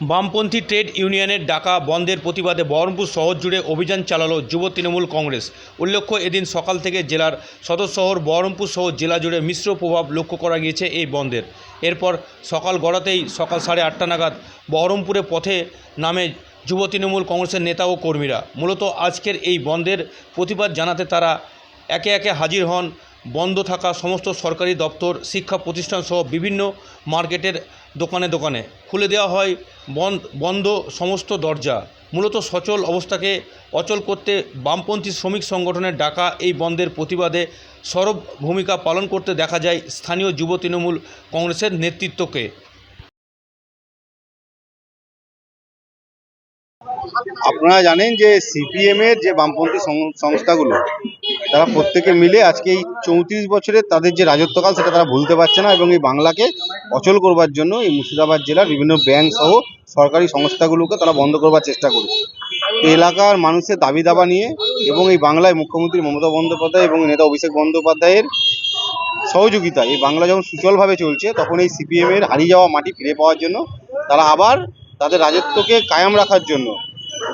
বামপন্থী ট্রেড ইউনিয়নের ডাকা বন্ধের প্রতিবাদে বহরমপুর শহর জুড়ে অভিযান চালালো যুব তৃণমূল কংগ্রেস। উল্লেখ্য, এদিন সকাল থেকে জেলার সদর শহর বহরমপুর শহর জেলা জুড়ে মিশ্র প্রভাব লক্ষ্য করা গিয়েছে এই বন্ধের। এরপর সকাল গড়াতেই সকাল সাড়ে আটটা নাগাদ বহরমপুরে পথে নামে যুব তৃণমূল কংগ্রেসের নেতা ও কর্মীরা। মূলত আজকের এই বন্ধের প্রতিবাদ জানাতে তারা একে একে হাজির হন বন্ধ থাকা সমস্ত সরকারি দপ্তর, শিক্ষা প্রতিষ্ঠান সহ বিভিন্ন মার্কেটের দোকানে দোকানে খুলে দেওয়া হয় বন্ধ বন্ধ সমস্ত দরজা। মূলত সচল অবস্থাকে অচল করতে বামপন্থী শ্রমিক সংগঠনের ডাকা এই বন্ধের প্রতিবাদে সরব ভূমিকা পালন করতে দেখা যায় স্থানীয় যুব তৃণমূল কংগ্রেসের নেতৃত্বকে। আপনারা জানেন যে সিপিএমের যে বামপন্থী সংস্থাগুলো তারা প্রত্যেকে মিলে আজকে এই চৌত্রিশ বছরের তাদের যে রাজত্বকাল, সেটা তারা ভুলতে পারছে না এবং এই বাংলাকে অচল করবার জন্য এই মুর্শিদাবাদ জেলার বিভিন্ন ব্যাংক সহ সরকারি সংস্থাগুলোকে তারা বন্ধ করবার চেষ্টা করেছে। এলাকার মানুষের দাবি দাবা নিয়ে এবং এই বাংলায় মুখ্যমন্ত্রী মমতা বন্দ্যোপাধ্যায় এবং নেতা অভিষেক বন্দ্যোপাধ্যায়ের সহযোগিতা এই বাংলা যখন সুচলভাবে চলছে, তখন এই সিপিএম এর হারিয়ে যাওয়া মাটি ফিরে পাওয়ার জন্য তারা আবার তাদের রাজত্বকে কায়েম রাখার জন্য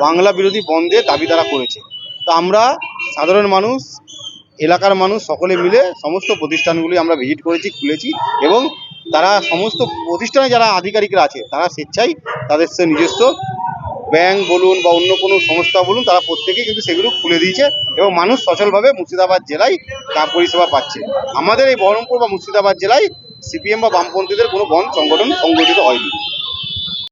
বাংলা বিরোধী বন্ধে দাবি তারা করেছে। তো আমরা সাধারণ মানুষ, এলাকার মানুষ সকলে মিলে সমস্ত প্রতিষ্ঠানগুলি আমরা ভিজিট করেছি, খুলেছি এবং তারা সমস্ত প্রতিষ্ঠানে যারা আধিকারিকরা আছে, তারা স্বেচ্ছায় তাদের নিজস্ব ব্যাংক বলুন বা অন্য কোনো সংস্থা বলুন, তারা প্রত্যেকেই কিন্তু সেগুলো খুলে দিয়েছে এবং মানুষ সচলভাবে মুর্শিদাবাদ জেলায় তা পরিষেবা পাচ্ছে। আমাদের এই বহরমপুর বা মুর্শিদাবাদ জেলায় সিপিএম বা বামপন্থীদের কোনো বন সংগঠন সংগঠিত হয়নি।